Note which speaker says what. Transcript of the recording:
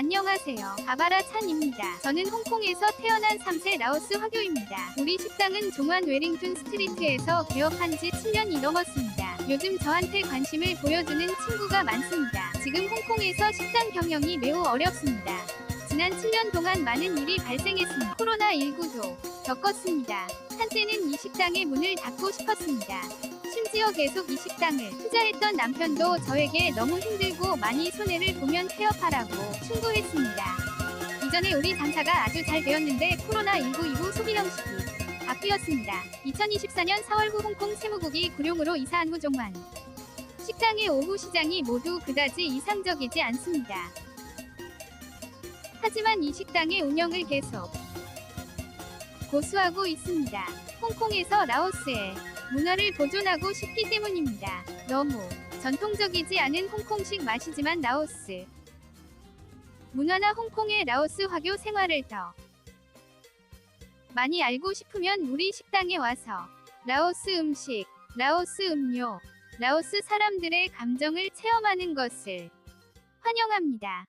Speaker 1: 안녕하세요. 바바라 찬입니다. 저는 홍콩에서 태어난 3세 라오스 화교입니다. 우리 식당은 종완 웨링턴 스트리트에서 개업한 지 7년이 넘었습니다. 요즘 저한테 관심을 보여주는 친구가 많습니다. 지금 홍콩에서 식당 경영이 매우 어렵습니다. 지난 7년 동안 많은 일이 발생했습니다. 코로나19도 겪었습니다. 한때는 이 식당의 문을 닫고 싶었습니다. 심지어 계속 이 식당을 투자했던 남편도 저에게 너무 힘들고 많이 손해를 보면 폐업하라고 충고했습니다. 이전에 우리 장사가 아주 잘 되었는데 코로나19 이후 소비 형식이 바뀌었습니다. 2024년 4월 후 홍콩 세무국이 구룡으로 이사한 후 종만 식당의 오후 시장이 모두 그다지 이상적이지 않습니다. 하지만 이 식당의 운영을 계속 고수하고 있습니다. 홍콩에서 라오스의 문화를 보존하고 싶기 때문입니다. 너무 전통적이지 않은 홍콩식 맛이지만 라오스 문화나 홍콩의 라오스 화교 생활을 더 많이 알고 싶으면 우리 식당에 와서 라오스 음식, 라오스 음료, 라오스 사람들의 감정을 체험하는 것을 환영합니다.